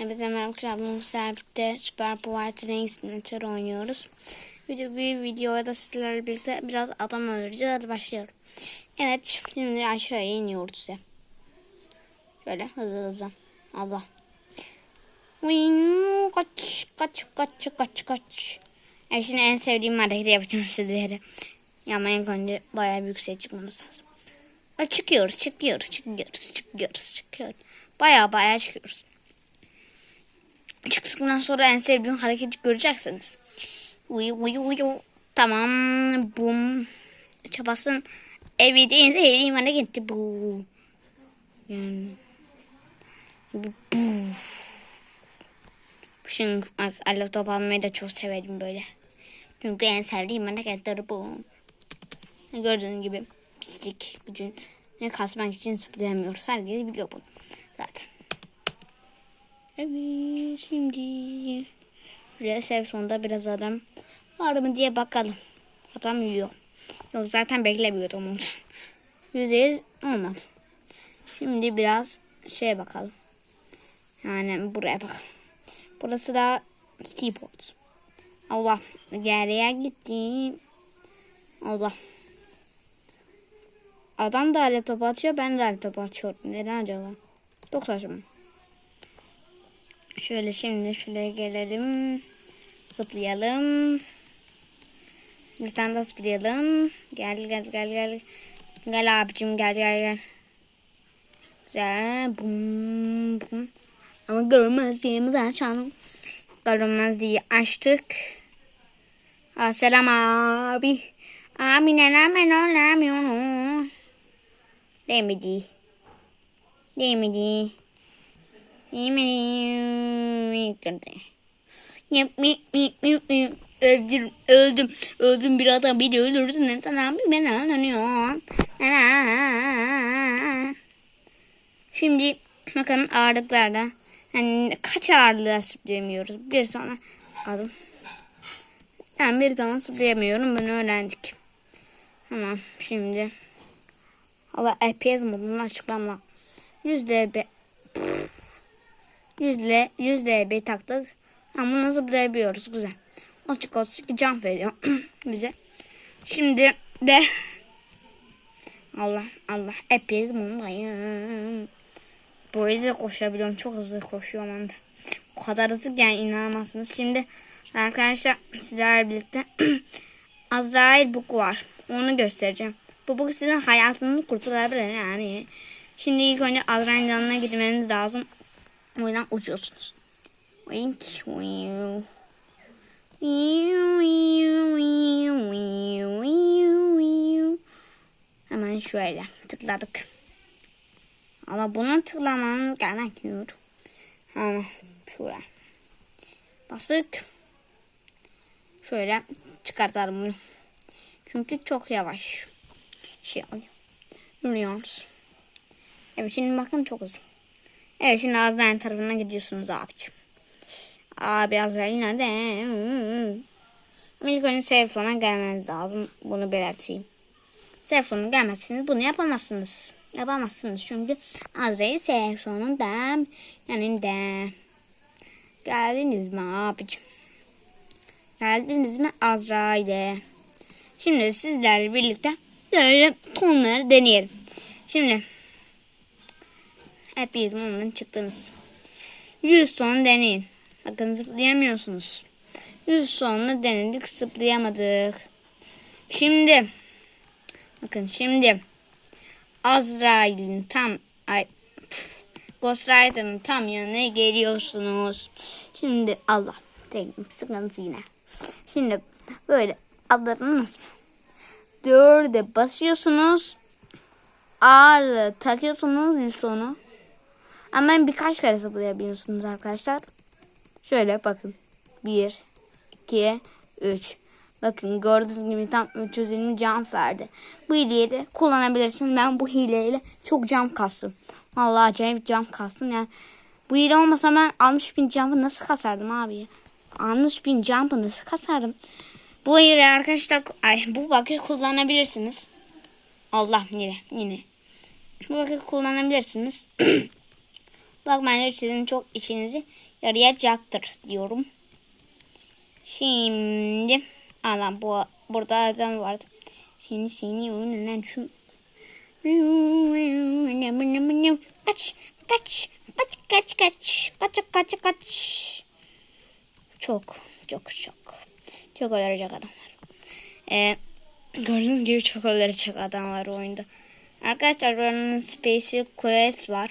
Evet hemen arkadaşlar birlikte Super Power Train Simulator oynuyoruz. Video bir videoya da sizlerle birlikte biraz adam öldüreceğiz. Hadi başlayalım. Evet şimdi aşağıya iniyoruz size. Şöyle hızlı hızlı. Allah. Uyuu, Kaç kaç kaç kaç kaç. Evet şimdi en sevdiğim hareketi yapacağım sizlere. Ama en önce bayağı bir yükseğe çıkmamız lazım. Çıkıyoruz, çıkıyoruz, çıkıyoruz, çıkıyoruz, çıkıyoruz. Bayağı bayağı çıkıyoruz. Çıktıktan sonra en sevdiğim hareketi göreceksiniz. Uyu uyu uyu. Tamam. Bum. Çabasın. Evet en sevdiğim hareketi bu. Yani. Bu. Şimdi alev top almayı da çok severim böyle. Çünkü en sevdiğim hareketleri bu. Gördüğünüz gibi pislik gücün ne kasmak için zıplayamıyoruz. Herkes biliyor bunu. Evet şimdi şuraya sev sonunda biraz adam var mı diye bakalım. Adam yiyor. Yok zaten beklemiyordum onu. Yüzde yüz olmadı. Şimdi biraz şeye bakalım. Yani buraya bakalım. Burası da Steeport. Allah geriye gitti. Allah. Adam da alet topu atıyor. Ben de alet topu atıyorum. Neden acaba? Çok saçma. Şöyle şimdi şuraya gelelim. Zıplayalım. Bir tane daha zıplayalım. Gel gel gel gel. Gel abicim gel gel gel. Güzel. Bum bum. Ama görünmezliğimizi açalım. Görünmezliği açtık. Aa, selam abi. Abi neden ben olamıyorum? Demedi. Demedi öldüm öldüm öldüm bir adam beni öldürdü neden abi ben anlıyorum şimdi bakalım ağırlıklarda yani kaç ağırlığa sıplayamıyoruz bir sonra bakalım ben yani bir tane sıplayamıyorum bunu öğrendik tamam şimdi Allah FPS modunu açıklamla %5 100'le 100 LB taktık. Ama nasıl zıplayabiliyoruz güzel. 32 can veriyor bize. Şimdi de Allah Allah hepiniz bundayım. Böyle de koşabiliyorum. Çok hızlı koşuyorum anda. O kadar hızlı yani inanamazsınız. Şimdi arkadaşlar sizlerle birlikte Azrail Book var. Onu göstereceğim. Bu book sizin hayatınızı kurtarabilir yani. Şimdi ilk önce Azrail'in yanına gitmeniz lazım. O yüzden uçuyorsunuz. Wink. Hemen şöyle tıkladık. Ama buna tıklamamız gerekiyor. Hemen şuraya. Bastık. Şöyle çıkartalım bunu. Çünkü çok yavaş şey oluyor. Yürüyoruz. Evet şimdi bakın çok hızlı. Evet şimdi Azrail tarafına gidiyorsunuz abiciğim. Abi Azrail nerede? Ama ilk önce safe zone'a gelmeniz lazım. Bunu belirteyim. Safe zone'a gelmezseniz bunu yapamazsınız. Yapamazsınız çünkü Azrail safe zone'unda yanında. Geldiniz mi abicim? Geldiniz mi Azrail'e? Şimdi sizlerle birlikte böyle tonları deneyelim. Şimdi hepiniz ondan çıktınız. 100 ton deneyin. Bakın zıplayamıyorsunuz. 100 tonla denedik zıplayamadık. Şimdi bakın şimdi Azrail'in tam ay Ghost Rider'ın tam yanına geliyorsunuz. Şimdi Allah teknik sıkıntı yine. Şimdi böyle adlarınız mı? Dörde basıyorsunuz. Ağırlığı takıyorsunuz yüz sonu. Ama birkaç kere zıplayabiliyorsunuz arkadaşlar. Şöyle bakın. Bir, iki, üç. Bakın gördüğünüz gibi tam 320 can verdi. Bu hileyi de kullanabilirsin. Ben bu hileyle çok can kastım. Vallahi acayip can kastım. Yani bu hile olmasa ben 60 bin jump'ı nasıl kasardım abi? 60 bin jump'ı nasıl kasardım? Bu hile arkadaşlar ay, bu bakı kullanabilirsiniz. Allah yine yine. Bu bakı kullanabilirsiniz. Bak bence sizin çok işinizi yarayacaktır diyorum. Şimdi Allah bu burada adam vardı. Seni seni oynanan şu kaç kaç kaç kaç kaç kaç kaç kaç çok çok çok çok öldürecek adamlar. Ee, gördüğünüz gibi çok öldürecek adam var oyunda. Arkadaşlar buranın Space Quest var.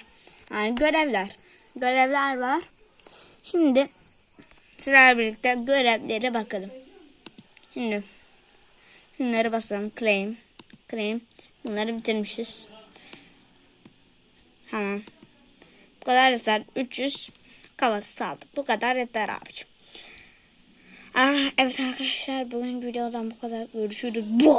Yani görevler. Görevler var. Şimdi sizlerle birlikte görevlere bakalım. Şimdi şunları basalım. Claim. Claim. Bunları bitirmişiz. Tamam. Bu kadar yeter. 300 kavası saldık. Bu kadar yeter abicim. Aa, evet arkadaşlar bugün videodan bu kadar. Görüşürüz. Bu